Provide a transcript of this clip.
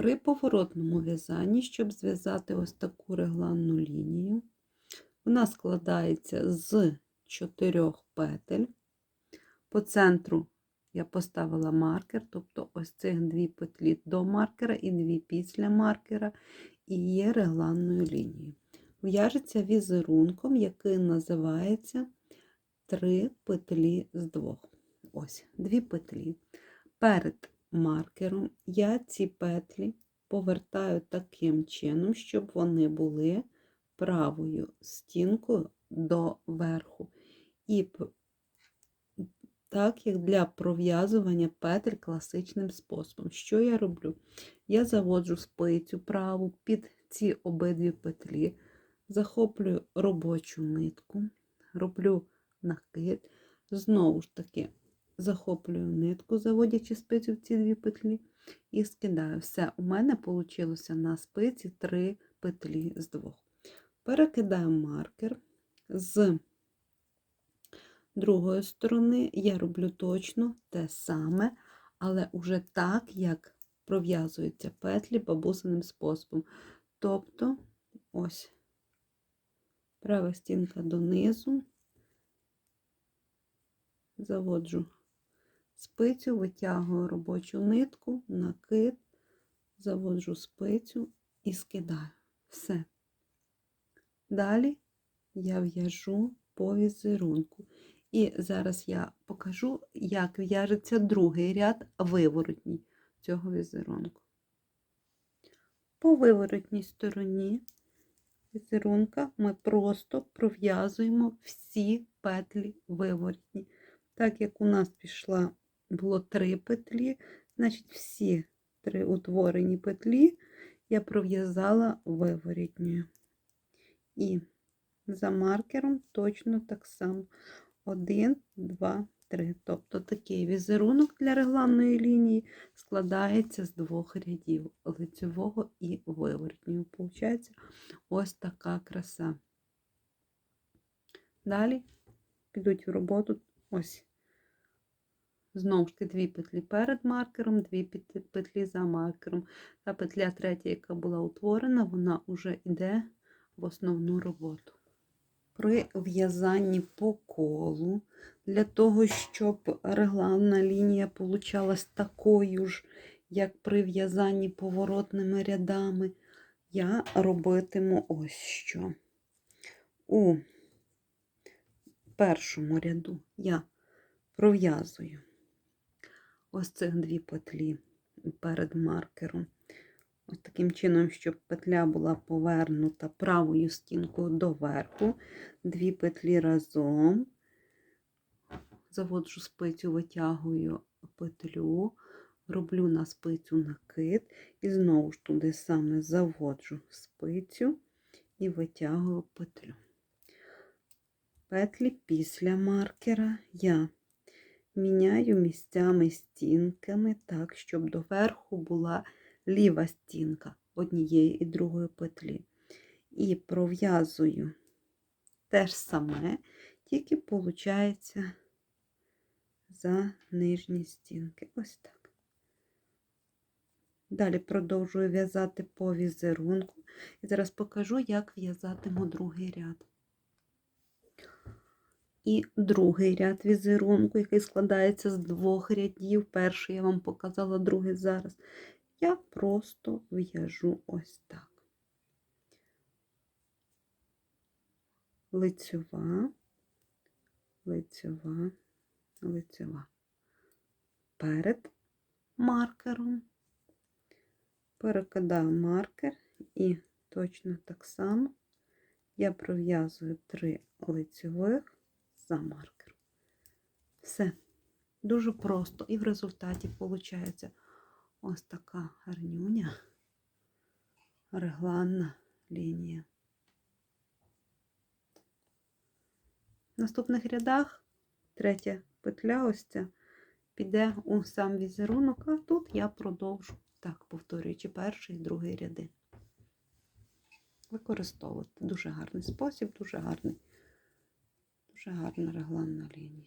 При поворотному в'язанні, щоб зв'язати ось таку регланну лінію, вона складається з чотирьох петель. По центру я поставила маркер, тобто ось цих дві петлі до маркера і дві після маркера, і є регланною лінією. В'яжеться візерунком, який називається три петлі з двох. Ось, дві петлі. Перед маркером я ці петлі повертаю таким чином, щоб вони були правою стінкою до верху. І так, як для пров'язування петель класичним способом. Що я роблю? Я заводжу спицю праву під ці обидві петлі, захоплюю робочу нитку, роблю накид, знову ж таки захоплюю нитку, заводячи спицю в ці дві петлі, і скидаю. Все, у мене вийшло на спиці три петлі з двох. Перекидаю маркер з другої сторони, я роблю точно те саме, але уже так, як пров'язуються петлі бабусиним способом. Тобто, ось права стінка донизу, заводжу спицю, витягую робочу нитку, накид, заводжу спицю і скидаю. Все. Далі я в'яжу по візерунку. І зараз я покажу, як в'яжеться другий ряд виворотній цього візерунку. По виворотній стороні візерунка ми просто пров'язуємо всі петлі виворотні. Так як у нас пішла було три петлі, значить всі три утворені петлі я пров'язала виворітньою. І за маркером точно так само. Один, два, три. Тобто такий візерунок для регланної лінії складається з двох рядів лицевого і виворотнього. Получається ось така краса. Далі підуть в роботу ось. Знову ж таки, дві петлі перед маркером, дві петлі за маркером. Та петля третя, яка була утворена, вона вже йде в основну роботу. При в'язанні по колу, для того, щоб регланна лінія получалась такою ж, як при в'язанні поворотними рядами, я робитиму ось що. У першому ряду я пров'язую ось цих дві петлі перед маркером. Ось таким чином, щоб петля була повернута правою стінкою доверху, дві петлі разом, заводжу спицю, витягую петлю, роблю на спицю накид, і знову ж туди саме заводжу спицю і витягую петлю. Петлі після маркера. Я міняю місцями стінками так, щоб доверху була ліва стінка однієї і другої петлі. І пров'язую те ж саме, тільки виходить за нижні стінки. Ось так. Далі продовжую в'язати по візерунку. І зараз покажу, як в'язатиму другий ряд. І другий ряд візерунку, який складається з двох рядів. Перший я вам показала, другий зараз. Я просто в'яжу ось так. Лицьова, лицьова, лицьова. Перед маркером перекидаю маркер і точно так само я пров'язую три лицьових за маркер. Все. Дуже просто. І в результаті виходить ось така гарнюня, регланна лінія. В наступних рядах третя петля ось ця піде у сам візерунок, а тут я продовжу, так, повторюючи перший і другий ряди. Використовувати дуже гарний спосіб, дуже гарний. Дуже гарна регланна лінія.